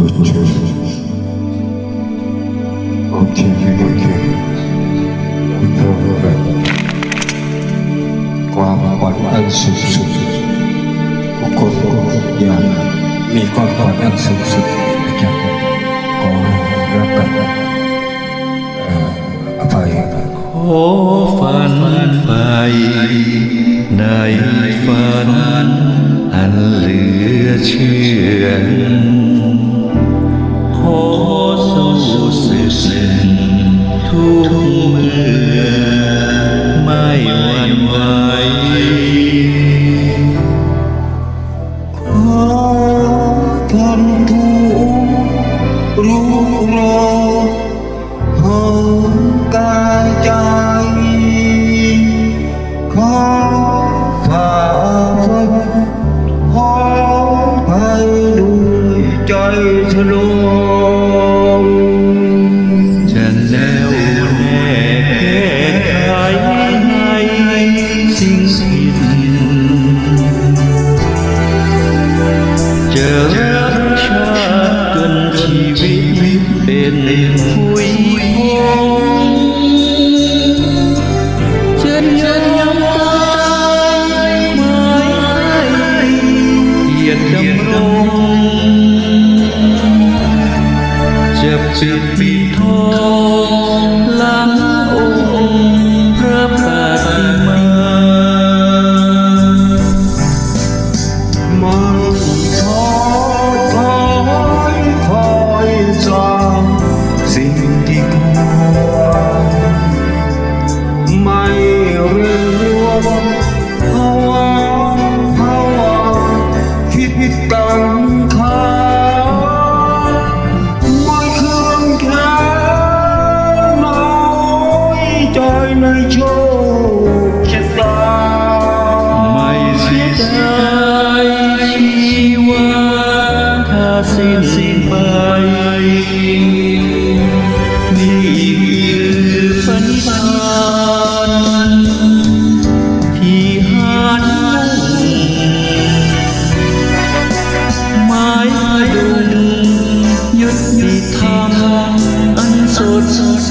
ความฝันอันสูงสุดทุกคนทุกอยางมีความฝันอันสูงสุดนะขอรับกันอภัยขอฝันไปในฝันอันเหลือเชื่อ กเมื่อไม่หวั่นไหวขอทนทุกข์รู้รอหงกายใจขอฝ่าฟันขอไปด้วยใจทะล ตเป็นผุยพงจะยอมตายไสิ้นไปนี่คือฝันฝันที่หานไม้ดุลยุติธรรมอันสดใส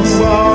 so